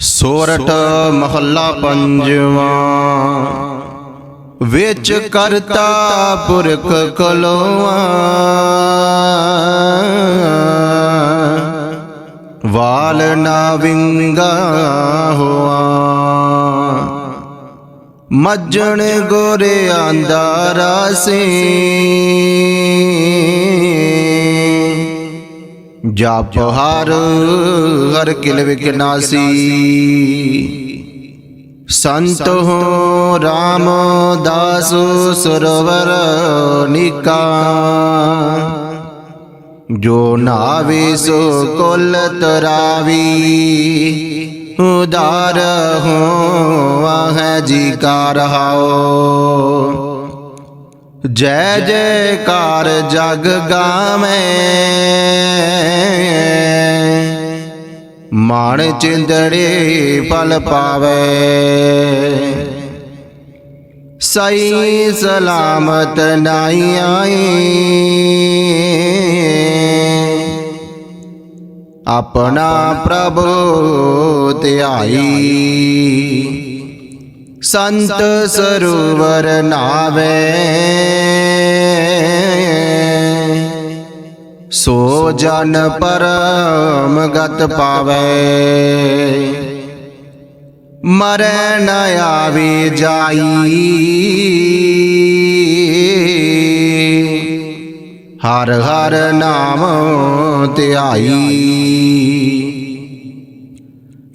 ਸੋਰਠ ਮਹੱਲਾ ਪੰਜਵਾਂ। ਵਿੱਚ ਕਰਤਾ ਪੁਰਖ ਕਲੋਆ। ਵਾਲ ਨਾ ਵਿੰਗਾ ਹੋਆ। ਮੱਜਣ ਗੋਰੇ ਆਂਦਾ ਰਾਸੇ। ਜਪ ਹਰ ਹਰ ਕਿਲ ਵਿਕਨਾਸੀ ਸੰਤ ਹੋ ਰਾਮਦਾਸ ਸਰਵਰ ਨਿਕਾ। ਜੋ ਨਾਵੇ ਸੋ ਕੁਲ ਤਰਾਵੀ ਉਦਾਰ ਹੋ ਹੈ ਜੀ ਕਾ ਰਹਾਓ ਜੈ ਜੈਕਾਰ ਜਗ ਗਾਵੇਂ ਮਾਣ ਚਿੰਦੜੇ ਪਲ ਪਾਵੇ। ਸਈ ਸਲਾਮਤ ਨਾਈ ਆਈ। ਆਪਣਾ ਪ੍ਰਭੂ ਧਿਆਈ। ਸੰਤ ਸਰੋਵਰ ਨਾਵੇ। ਸੋ ਜਨ ਪਰਮ ਗਤ ਪਾਵੇ। ਮਰੈ ਨ ਆਵੇ ਜਾਈ। ਹਰ ਹਰ ਨਾਮ ਧਿਆਈ।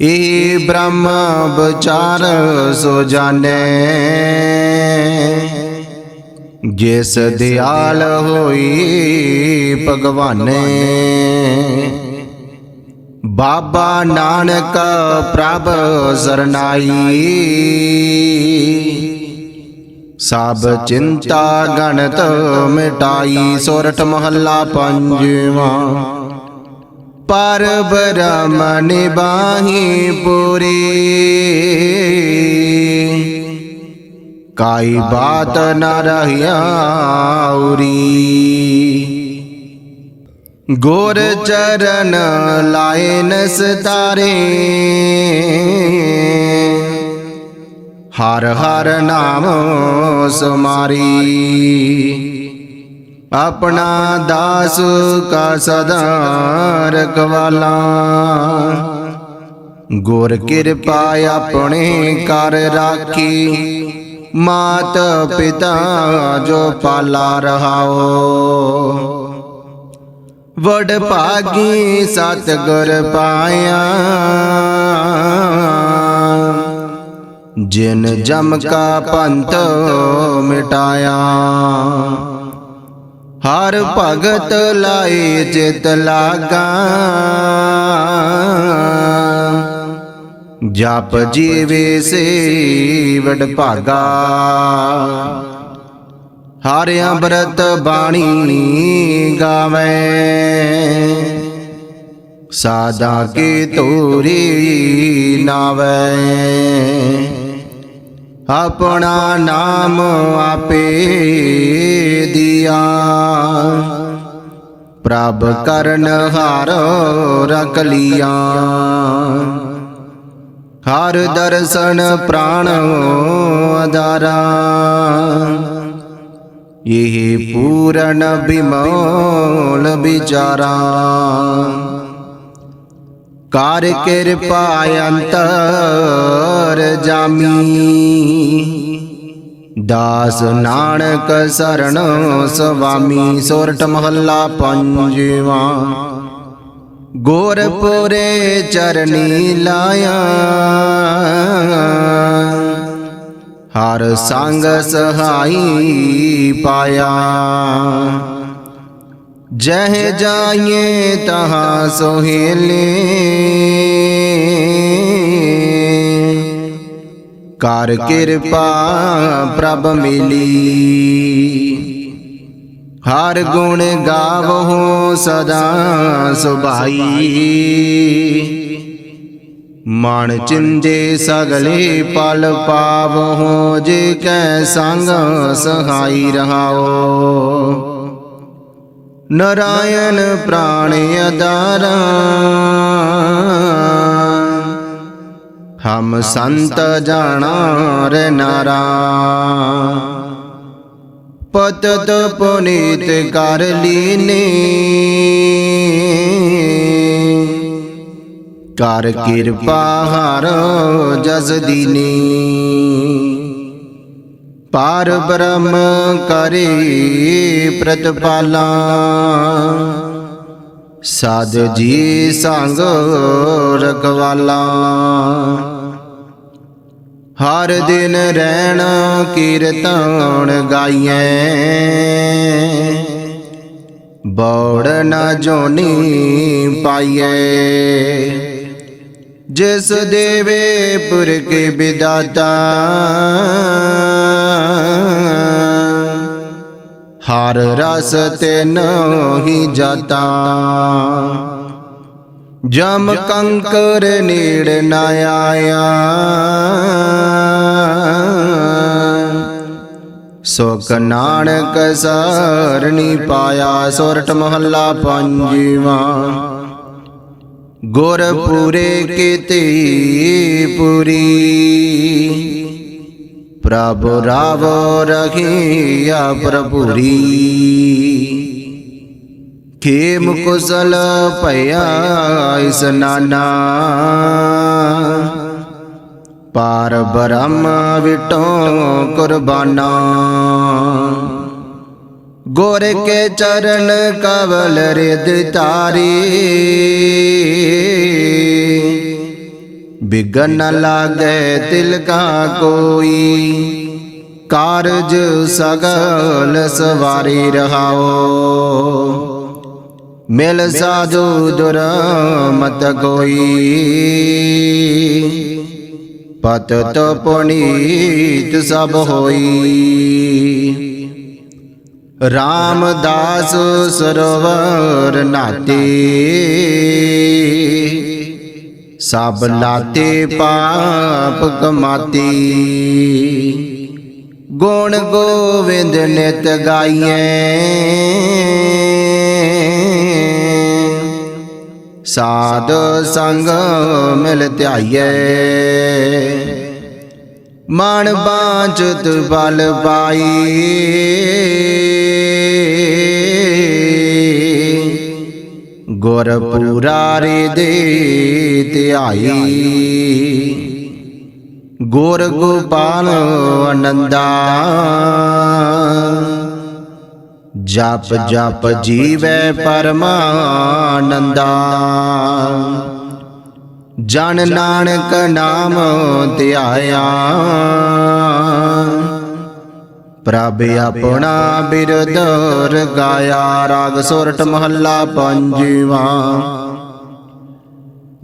ਏ ਬ੍ਰਹਮ ਵਿਚਾਰ ਸੋ ਜਾਣੈ। ਜਿਸ ਦਿਆਲ ਹੋਈ ਭਗਵਾਨੇ। ਬਾਬਾ ਨਾਨਕ ਪ੍ਰਭ ਸਰਨਾਈ। ਸਭ ਚਿੰਤਾ ਗਣਤ ਮਿਟਾਈ ਸੋਰਠ ਮਹੱਲਾ ਪੰਜਵਾਂ। ਪਰ ਬ੍ਰਹਮ ਨਿਬਾਹੀ ਪੂਰੀ। ਕਾਈ ਬਾਤ ਨ ਰਹਿਆ ਉਰੀ। ਗੋਰ ਚਰਨ ਲਾਏ ਨਸਤਾਰੇ ਹਰ ਹਰ ਨਾਮ ਸਮਾਰੀ। ਆਪਣਾ ਦਾਸ ਕਾ ਸਦਾ ਰਖਵਾਲਾ ਗੁਰ ਕਿਰਪਾ ਆਪਣੇ ਕਰ ਰਾਖੀ ਮਾਤ ਪਿਤਾ ਜੋ ਪਾਲਾ ਰਹਾਓ ਵਡ ਭਾਗੀ ਸਤ ਗੁਰ ਪਾਇਆ ਜਿਨ ਜਮ ਕਾ ਪੰਥ ਮਿਟਾਇਆ ਹਰ ਭਗਤ ਲਾਏ ਚਿਤ ਲਾਗਾ। ਜਪ ਜੀਵੇ ਸੇ ਵਡ ਭਾਗਾ। ਹਰ ਅੰਮ੍ਰਿਤ ਬਾਣੀ ਗਾਵੇ। ਸਾਦਾ ਕੀ ਤੋਰੀ ਨਾਵੇ। ਆਪਣਾ ਨਾਮ ਆਪੇ ਦਿਆ। ਪ੍ਰਭ ਕਰਨ ਹਾਰ ਰਖ ਲੀਆ। ਹਰ ਦਰਸ਼ਨ ਪ੍ਰਾਣ ਆਧਾਰਾ। ਇਹ ਪੂਰਨ ਬਿਮੋਲ ਵਿਚਾਰਾ। ਕਰ ਕਿਰਪਾ ਅੰਤਰ ਜਾਮੀ। ਦਾਸ ਨਾਨਕ ਸਰਣ ਸੁਆਮੀ ਸੋਰਠ ਮਹੱਲਾ ਪੰਜਵਾਂ। ਗੋਰਪੁਰੇ ਚਰਨੀ ਲਾਇਆ। ਹਰ ਸੰਗ ਸਹਾਈ ਪਾਇਆ। ਜਹ ਜਾਈਏ ਤਹਾਂ ਸੋਹੇਲੇ। ਕਰ ਕਿਰਪਾ ਪ੍ਰਭ ਮਿਲੀ। ਹਰ ਗੁਣ ਗਾਵੋ ਸਦਾ ਸੁਭਾਈ। ਮਨ ਚਿੰਦੇ ਸਗਲੇ ਪਲ ਪਾਵੋ, ਜੇ ਕੈ ਸੰਗ ਸਹਾਈ ਰਹਾਓ। ਨਰਾਇਣ ਪ੍ਰਾਣ ਅਦਾਰਾ ਹਮ ਸੰਤ ਜਾਣਾ ਰੇ ਨਾਰਾ। ਪਤਤ ਪੁਨੀਤ ਕਰ ਲੀਨੇ। ਕਰ ਕਿਰਪਾ ਹਰ ਜਸ ਦੀਨੀ। ਪਾਰ ਬ੍ਰਹਮ ਕਰੇ ਪ੍ਰਤਪਾਲਾ। ਸਾਧ ਜੀ ਸੰਗ ਰਖਵਾਲਾ। ਹਰ ਦਿਨ ਰਹਿਣ ਕੀਰਤਨ ਗਾਈਏ ਬੌੜ ਨਾ ਜੋਨੀ ਪਾਈਏ ਜਿਸ ਦੇਵੇ ਪੁਰਖ ਵਿਦਾਤਾ ਹਰ ਰਸ ਤਿਨ ਹੀ ਜਾਤਾ। ਜਮ ਕੰਕਰ ਨੀੜ ਨਾ ਆਇਆ। ਸੋਕ ਨਾਨਕ ਸਰਣੀ ਪਾਇਆ ਸੋਰਠ ਮਹੱਲਾ ਪੰਜਵਾ। ਗੁਰ ਕੀਤੀ ਪੁਰੀ। ਪ੍ਰਭ ਰਾਵ ਰਖੀਆ ਪ੍ਰਭੁਰੀ ਖੇਮ ਕੁਸਲ ਭਇਆ ਇਸ ਨਾਨਾ। ਪਾਰ ਬ੍ਰਹਮ ਵਿਟੋ ਕੁਰਬਾਨਾ। ਗੁਰ ਕੇ ਚਰਨ ਕਵਲ ਰਿਦ ਤਾਰੀ। ਬਿਗਨ ਲਾਗੇ ਤਿਲ ਕਾ ਕੋਈ। ਕਾਰਜ ਸਗਲ ਸਵਾਰੀ ਰਹਾਓ। ਮਿਲ ਸਾਧੂ ਦੁਰ ਮਤ ਕੋਈ। ਪਤ ਤੋ ਪੁਨੀਤ ਸਭ ਹੋਈ। ਰਾਮਦਾਸ ਸਰਵਰ ਨਾਤੀ। ਸਭ ਲਾਤੇ ਪਾਪ ਕਮਾਤੀ। ਗੁਣ ਗੋਵਿੰਦ ਨਿਤ ਗਾਈਏ ਸਾਧ ਸੰਗ ਮਿਲ ਧਿਆਈਐ। ਮਨ ਬਾਂਚਤ ਬਲ ਪਾਈ। ਗੁਰ ਪੂਰਾ ਦੇ ਧਿਆਈ। ਗੁਰ ਗੋਪਾਲ ਆਨੰਦਾ ਜਪ ਜਪ ਜੀਵੈ ਪਰਮਾਨੰਦਾ। ਜਨ ਨਾਨਕ ਨਾਮ ਧਿਆਇਆ। ਪ੍ਰਭ ਆਪਣਾ ਬਿਰਦ ਰਗਾਇਆ, ਰਾਗ ਸੁਰਟ ਮਹੱਲਾ ਪੰਜਵਾ।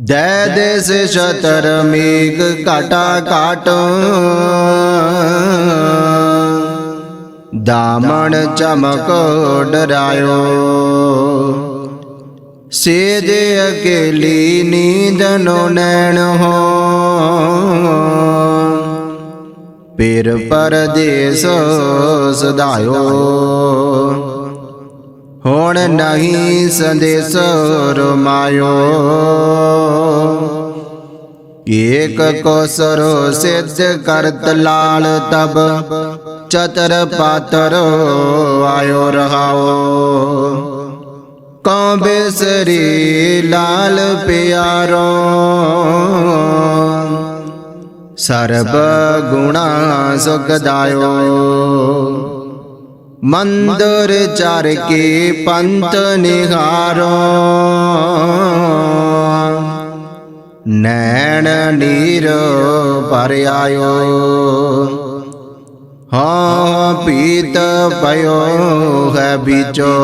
ਦੈ ਦੇਸ ਸ਼ਤਰ ਮੇਘ ਕਾਟਾ ਕਾਟ ਦਾਮਣ ਚਮਕ ਡਰਾਇਓ। ਸੇਜ ਅਕੇਲੀ ਨੀਂਦ ਨੋ ਨੈਣ ਹੋ। ਪੇਰ ਪਰਦੇਸ ਸਦਾਇਓ। ਹੁਣ ਨਹੀਂ ਸੰਦੇਸ ਰਮਾਇਓ। ਏਕ ਕੋਸਰ ਸਿੱਧ ਕਰਤ ਲਾਲ ਤਬ, ਚਤਰ ਪਾਤਰ ਆਇਓ ਰਹਾਓ। ਕਉ ਬੇਸਰੀ ਲਾਲ ਪਿਆਰੋ। ਸਰਬ ਗੁਣਾ ਸੁਖਦਾਇਓ ਮੰਦਰ ਚਰ ਕੇ ਪੰਤ ਨਿਹਾਰੋ। ਨੈਣ ਨੀਰ ਪਰ ਆਇਓ। ਹਾਂ ਪੀਤ ਪਇਓ ਹੈ ਵਿਚੋ।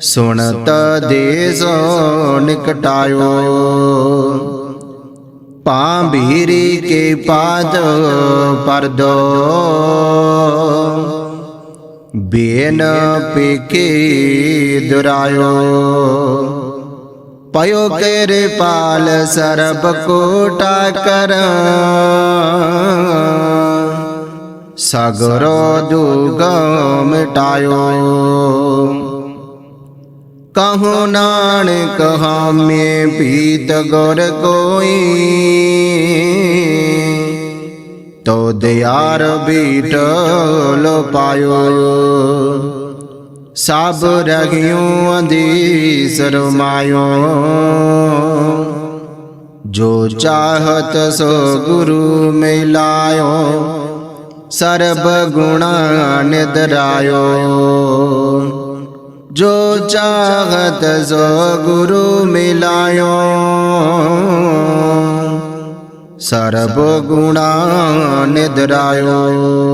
ਸੁਣਤ ਦੇਸੋ ਨਿਕਟਾਇਓ। ਪਾਂਭੀਰੀ ਕੇ ਪਾਦ ਪਰਦੋ ਬੇਨ ਪੇਕੇ ਦੁਰਾਇਓ। ਪਇਓ ਕੇਰੇ ਪਾਲ ਸਰਬ ਕੋਟਾ ਕਰ। ਸਗਰੋ ਦੁਗ ਮਿਟਾਇਓ। ਕਹੋ ਨਾਨਕ, ਹਾਮੇ ਪੀਤ ਗੁਰ ਕੋਈ। ਤੋ ਦਿਆਰ ਬੀਟ ਲੋ ਪਾਇਓ। ਸਭ ਰਗਿਓ ਅੰਦੀ ਸਰਮਾਇਓ ਜੋ ਚਾਹਤ ਸੋ ਗੁਰੂ ਮਿਲਾਇਓ, ਸਰਬ ਗੁਣਾ ਨਿਦਰਾਇਓ। ਜੋ ਚਾਹਤ ਸੋ ਗੁਰੂ ਮਿਲਾਇਓ। ਸਰਬ ਗੁਣਾ ਨਿਦਰਾਇਓ।